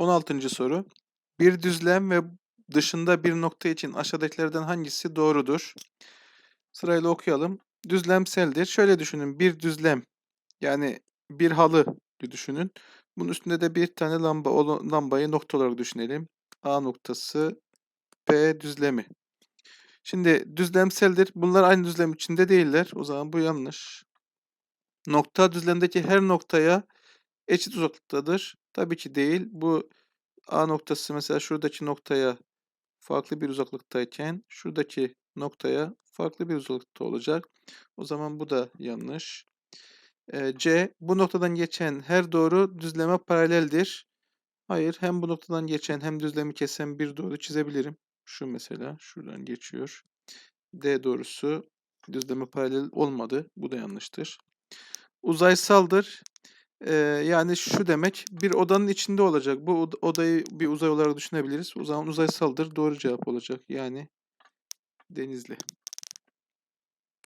16. soru. Bir düzlem ve dışında bir nokta için aşağıdakilerden hangisi doğrudur? Sırayla okuyalım. Düzlemseldir. Şöyle düşünün. Bir düzlem yani bir halı düşünün. Bunun üstünde de bir tane lamba lambayı nokta olarak düşünelim. A noktası B düzlemi. Şimdi düzlemseldir. Bunlar aynı düzlem içinde değiller. O zaman bu yanlış. Nokta düzlemdeki her noktaya eşit uzaklıktadır. Tabii ki değil. Bu A noktası mesela şuradaki noktaya farklı bir uzaklıktayken şuradaki noktaya farklı bir uzaklıkta olacak. O zaman bu da yanlış. Ee, C. Bu noktadan geçen her doğru düzleme paraleldir. Hayır. Hem bu noktadan geçen hem düzlemi kesen bir doğru çizebilirim. Şu mesela. Şuradan geçiyor. D doğrusu düzleme paralel olmadı. Bu da yanlıştır. Uzaysaldır. Ee, yani şu demek bir odanın içinde olacak. Bu od- odayı bir uzay olarak düşünebiliriz. O zaman uzaysaldır. Doğru cevap olacak. Yani Denizli.